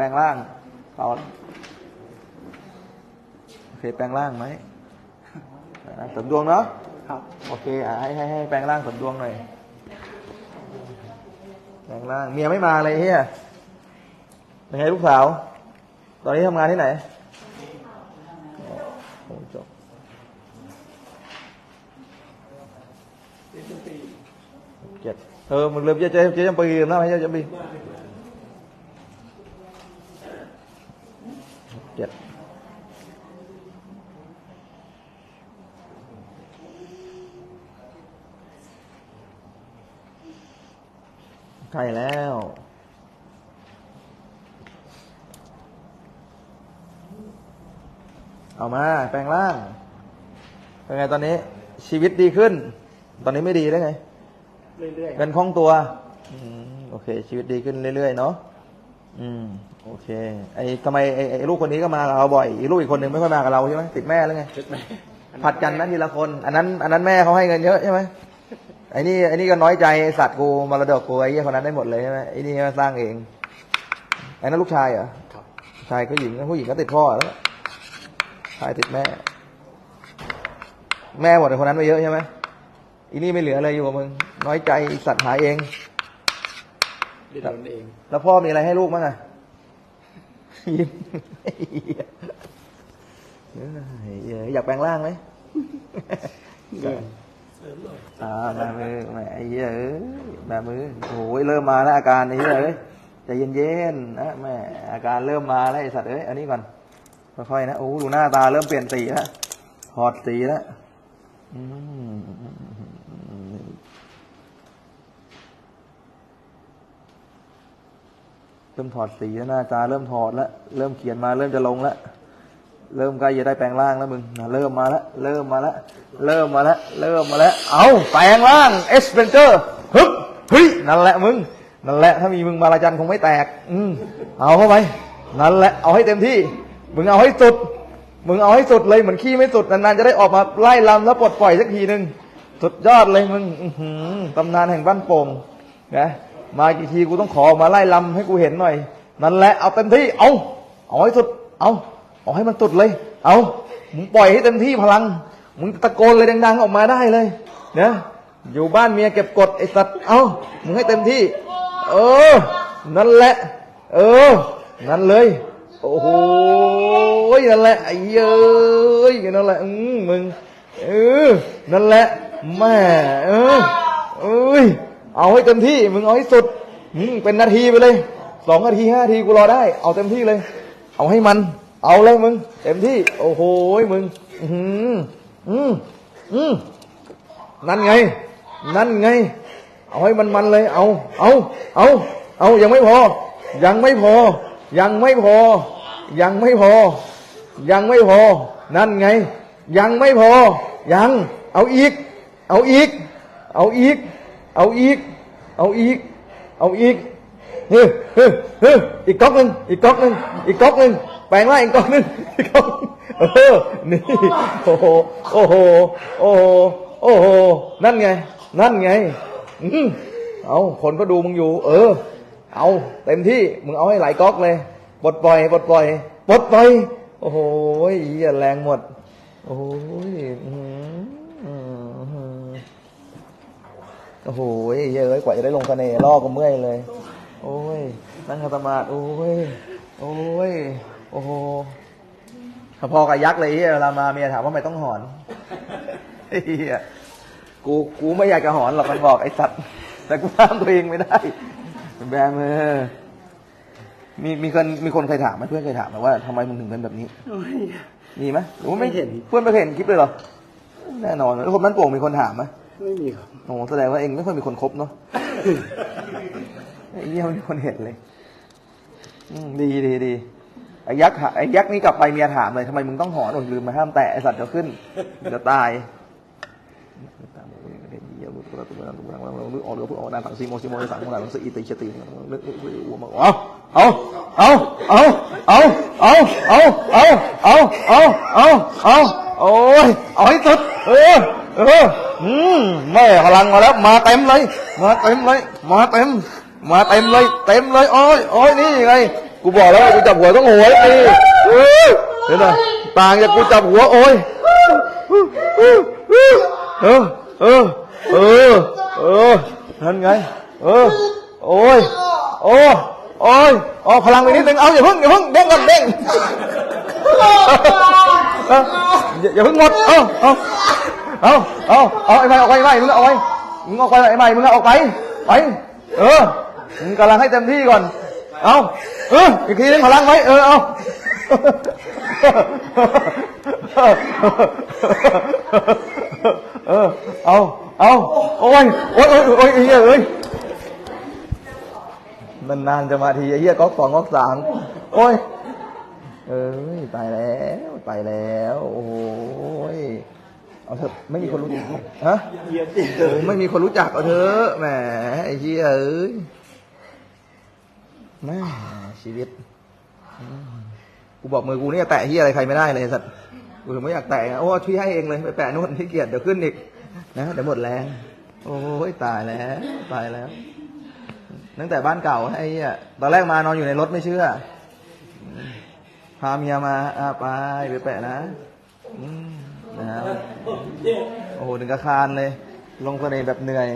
แปลงร่างเอาโอเคแปลงร่างไหมอะเสริมดวงเนาะครับโอเคอะให้ให้ให้แปลงร่างเสริมดวงหน่อยแปลงร่างเมียไม่มาเลยเฮียเป็นไงลูกสาว ตอนนี้ทำงานที่ไหนโอ้จบเจ็ดเออมึงลืมเจ๊เจ๊เจ๊จำปีลืมนะไม่ใช่จำปี ใกล้แล้ว เอามา แปลงร่าง เป็นไงตอนนี้ ชีวิตดีขึ้น ตอนนี้ไม่ดีได้ไง เรื่อยๆคเงิรับนคล่องตัวอืมโอเค ชีวิตดีขึ้นเรื่อยๆเนาะอืม โอเค ไอ้ทำไมไอ้ไอ้ลูกคนนี้ก็มากับเราบ่อยอีกลูกอีกคนหนึ่งไม่ค่อยมากับเราใช่ไหมติดแม่หรือไงชุดแม่ผัดกันนะทีละคน อันนั้น อันนั้นแม่เขาให้เงินเยอะใช่ไหม ไอ้นี่ไอ้นี่ก็น้อยใจไอ้สัตว์กูมรดกกูไอ้เหี้ยคนนั้นได้หมดเลยใช่ไหมไอ้นี่ก็สร้างเองไอ้นั่นลูกชายเหรอครับชายก็หญิงผู้หญิงก็ติดพ่อแล้วชายติดแม่ แม่หมดแต่คนนั้นไปเยอะใช่ไหมอีนี่ไม่เหลืออะไรอยู่กับมึงน้อยใจไอ้สัตว์หาเองเรียนรู้เอง แล้วพ่อมีอะไรให้ลูกบ้างอะยิ้มเหี้ยเอ้ยอยากแปลงร่างไหมเงิน อ่าแบมือแหมไอ้เหี้ยเอ้ยแบมือโอ้ยเริ่มมาแล้วอาการไอ้เหี้ยเอ้ยใจเย็นๆนะแม่อาการเริ่มมาแล้วไอ้สัตว์เอ้ยอันนี้ก่อนค่อยๆนะโอ้ดูหน้าตาเริ่มเปลี่ยนสีแล้วถอดสีแล้วอืมเริ่มถอดสีแล้วหน้าตาเริ่มถอดแล้วเริ่มเขียนมาเริ่มจะลงแล้ว เริ่มใกล้จะได้แปลงร่างแล้วมึงเริ่มมาแล้วเริ่มมาแล้วเริ่มมาแล้วเริ่มมาแล้วเอาแปลงร่างเอสเ e นเจอร์ฮึบเฮ้ยนั่นแหละมึงนั่นแหละถ้ามีมึงมาลาจันคงไม่แตก อืมเอาเข้าไปนั่นแหละเอาให้เต็มที่ มึงเอาให้สุด มึงเอาให้สุดเลยเหมือนขี้ไม่สุดนานๆจะได้ออกมาไล่ลำแล้วปลดปล่อยสักทีหนึ่งสุดยอดเลยมึงตำนานแห่งบ้านโป่งนะมากี่ทีกูต้องขอมาไล่ลำให้กูเห็นหน่อย นั่นแหละเอาเต็มที่เอาเอาให้สุดเอา เอาให้มันสุดเลย เอามึงปล่อยให้เต็มที่พลัง มึงตะโกนเลยดัง ๆ ออกมาได้เลยนะอยู่บ้านเมียเก็บกดไอ้สัตว์เอามึงให้เต็มที่ เออ นั่นแหละ เออ นั่นเลย โอ้โหนั่นแหละไอ้เย้ยนั่นแหละอืมึง เออ นั่นแหละแม่เออเอ้ย เอาให้เต็มที่ มึงเอาให้สุดเป็นนาทีไปเลยสองนาทีห้านาทีกูรอได้ เอาเต็มที่เลย เอาให้มัน เอาเลยมึง เต็มที่ โอ้โหมึง อืมอืมอืมนั่นไง นั่นไง เอาให้มันมันเลย เอา เอาเอาเอายังไม่พอ ยังไม่พอ ยังไม่พอ ยังไม่พอ ยังไม่พอ นั่นไง ยังไม่พอ ยัง เอาอีก เอาอีก เอาอีก เอาอีก เอาอีก เอาอีกเฮ้ยเฮ้ยเฮ้ยอีกก๊อกหนึ่งอีกก๊อกหนึ่งอีกก๊อกหนึ่ง แปลงร่างอีกกอกหนึ่งอีกกอกเออนี่โอ้โหโอ้โหโอ้โหโอ้โหนั่นไง นั่นไงอืมเอาคนก็ดูมึงอยู่ เออ เอาเต็มที่มึงเอาให้หลายก๊อกเลยปลดปล่อยปลดปล่อยปลดปล่อยโอ้โหเหี้ยแรงหมด โอ้ยอื้อหืออื้อหือโอ้โหเยอะเลยกว่าจะได้ลงคะแนนล่อก็เมื่อยเลย โอ้ยนั่งคาตมาดโอ้ย โอ้ย โอ้โหพอกับยักษ์เลยเฮียเวลามาเมียถามว่าทำไมต้องหอนเฮียกูกูไม่อยากจะหอนหรอกมันบอกไอ้สัตว์ แต่กูห้ามตัวเองไม่ได้แบมือมีมีคนมีคนเคยถามไหมเพื่อนเคยถามไหมว่าทำไมมึงถึงเป็นแบบนี้ มีไหมหรือว่าไม่ไม่เห็น เพื่อนไม่เคยเห็นคลิปเลยเหรอ แน่นอนแล้วคนบ้านโป่งมีคนถามไหมไม่มีครับโอ้แสดงว่าเองไม่ค่อยมีคนคบเนาะไอ้เหี้ยไม่มีคนเห็นเลยอืมดีดีดี ไอ้ยักษ์หาไอ้ยักษ์นี่กลับไปเมียถามเลยทำไมมึงต้องหอนโอ้ยลืมมาห้ามแตะไอ้สัตว์เดี๋ยวขึ้นเดี๋ยวตายออกเอพวกออกนานสังซีโมซิโมสังมุนาสังสีอิติชตินึกหัวมาเอาเอาเอาเอาเอาเอาเอาเอาเอาเอาเอาเอาโอ้ยเอาให้สุดเออเอออืมแม่พลังมาแล้ว มาเต็มเลย มาเต็มเลย มาเต็ม มาเต็มเลย เต็มเลยโอ้ยโอ้ยนี่ไง กูบอกแล้วว่ากูจับหัวต้องโหยตีเออเห็นไหมต่างจากกูจับหัวโอ้ยเออเออเออเออนั่นไง เออ โอ้ยโอ้โอ้ยออกพลังไปนิดนึงเอาอย่าพิ่งอย่าพิ่งเด้งก่อนเด้งเอออย่าอย่าเพิ่งหมดเอาเอาเอาเอาเอาไอ้ใหม่ออกไปไอ้ใหม่มึงเอาไปมึงออกไปไอ้ใหม่มึงเอาออกไปไปเออมึงกำลังให้เต็มที่ก่อน เอาเอออีกทีนึงพลังไว้ เออ เอาเออ เอา เอา โอ้ย โอ้ยโอ้ยโอ้ยไอ้เหี้ยเอ้ยนานจะมาทีไอ้เหี้ยก๊อกสองก๊อกสามโอ้ย เอ้ย ตายแล้ว ตายแล้ว โอ้ย เอาเถอะ ไม่มีคนรู้จัก ฮะ ไม่มีคนรู้จักเอาเถอะ แหม ไอ้เหี้ยเอ้ย แม่ชีวิตกูบอกมือกูเนี่ยแตะเหี้ยอะไรใครไม่ได้เลยสัตว์กูถึงไม่อยากแตะโอ้ช่วยให้เองเลยไปแปะนู่นที่เกียจเดี๋ยวขึ้นอีกนะเดี๋ยวหมดแรงโอ้ยตายแล้วตายแล้วตั้งแต่บ้านเก่าไอ้เหี้ยตอนแรกมานอนอยู่ในรถไม่เชื่อ พาเมียมาอะไปไปแปะนะนะโอ้โหถึงกระคานเลย ลงเสน่ห์แบบเหนื่อย